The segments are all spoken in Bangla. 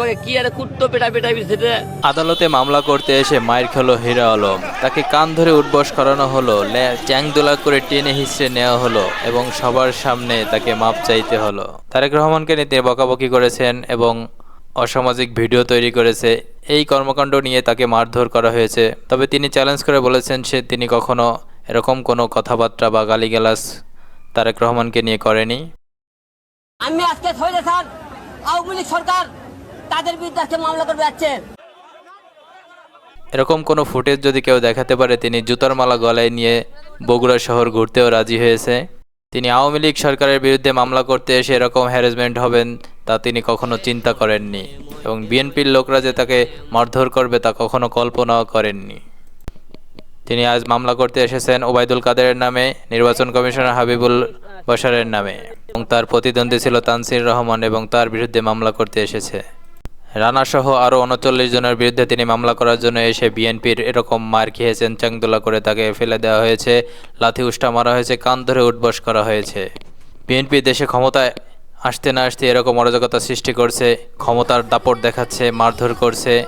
করে কি আর কুত্তো পেটা পেটা বিছে আদালতে মামলা করতে এসে মায়ের খেলো হীরা আলম। তাকে কান ধরে উঠবস করানো হলো চ্যাংদোলা করে টেনে হিসড়ে নেওয়া হলো এবং সবার সামনে তাকে মাপ চাইতে হলো। তারেক রহমানকে নিয়ে তিনি বকাবকি করেছেন এবং অসামাজিক ভিডিও তৈরি করেছে। এই কর্মকাণ্ড নিয়ে তাকে মারধর করা হয়েছে। তবে তিনি চ্যালেঞ্জ করে বলেছেন সে তিনি কখনো এরকম কোনো কথাবার্তা বা গালিগালাজ তারেক রহমানকে নিয়ে করেনি। আমি আজকে ধরে স্যার আওয়ামী লীগ সরকার তাদের বিরুদ্ধে মামলা করবে যাচ্ছে এরকম কোনো ফুটেজ যদি কেউ দেখাতে পারে, তিনি জুতার মালা গলায় নিয়ে বগুড়া শহর ঘুরতেও রাজি হয়েছে। তিনি আওয়ামী লীগ সরকারের বিরুদ্ধে মামলা করতে এসে এরকম হ্যারাসমেন্ট হবেন তা তিনি কখনো চিন্তা করেননি এবং বিএনপির লোকরা যে তাকে মারধর করবে তা কখনো কল্পনাও করেননি। তিনি আজ মামলা করতে এসেছেন ওবায়দুল কাদেরের নামে, নির্বাচন কমিশনার হাবিবুল বসারের নামে। এবং তার প্রতিদ্বন্দ্বী ছিল তানসির রহমান এবং তার বিরুদ্ধে মামলা করতে এসেছে। রানাসহ আরও উনচল্লিশ জনের বিরুদ্ধে তিনি মামলা করার জন্য এসে বিএনপির এরকম মার খেয়েছেন চাংদোলা করে তাকে ফেলে দেওয়া হয়েছে। লাথি উষ্টা মারা হয়েছে, কান ধরে উঠবস করা হয়েছে। বিএনপি দেশে ক্ষমতায় আসতে না আসতে এরকম অরাজকতা সৃষ্টি করছে, ক্ষমতার দাপট দেখাচ্ছে, মারধর করছে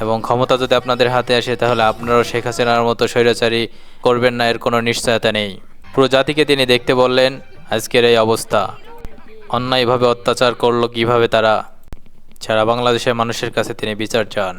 এবং ক্ষমতা যদি আপনাদের হাতে আসে তাহলে আপনারাও শেখ হাসিনার মতো স্বৈরাচারী করবেন না, এর কোনো নিশ্চয়তা নেই। পুরো জাতিকে তিনি দেখতে বললেন, আজকের এই অবস্থা। অন্যায়ভাবে অত্যাচার করল কীভাবে তারা? সারা বাংলাদেশের মানুষের কাছে তিনি বিচার চান।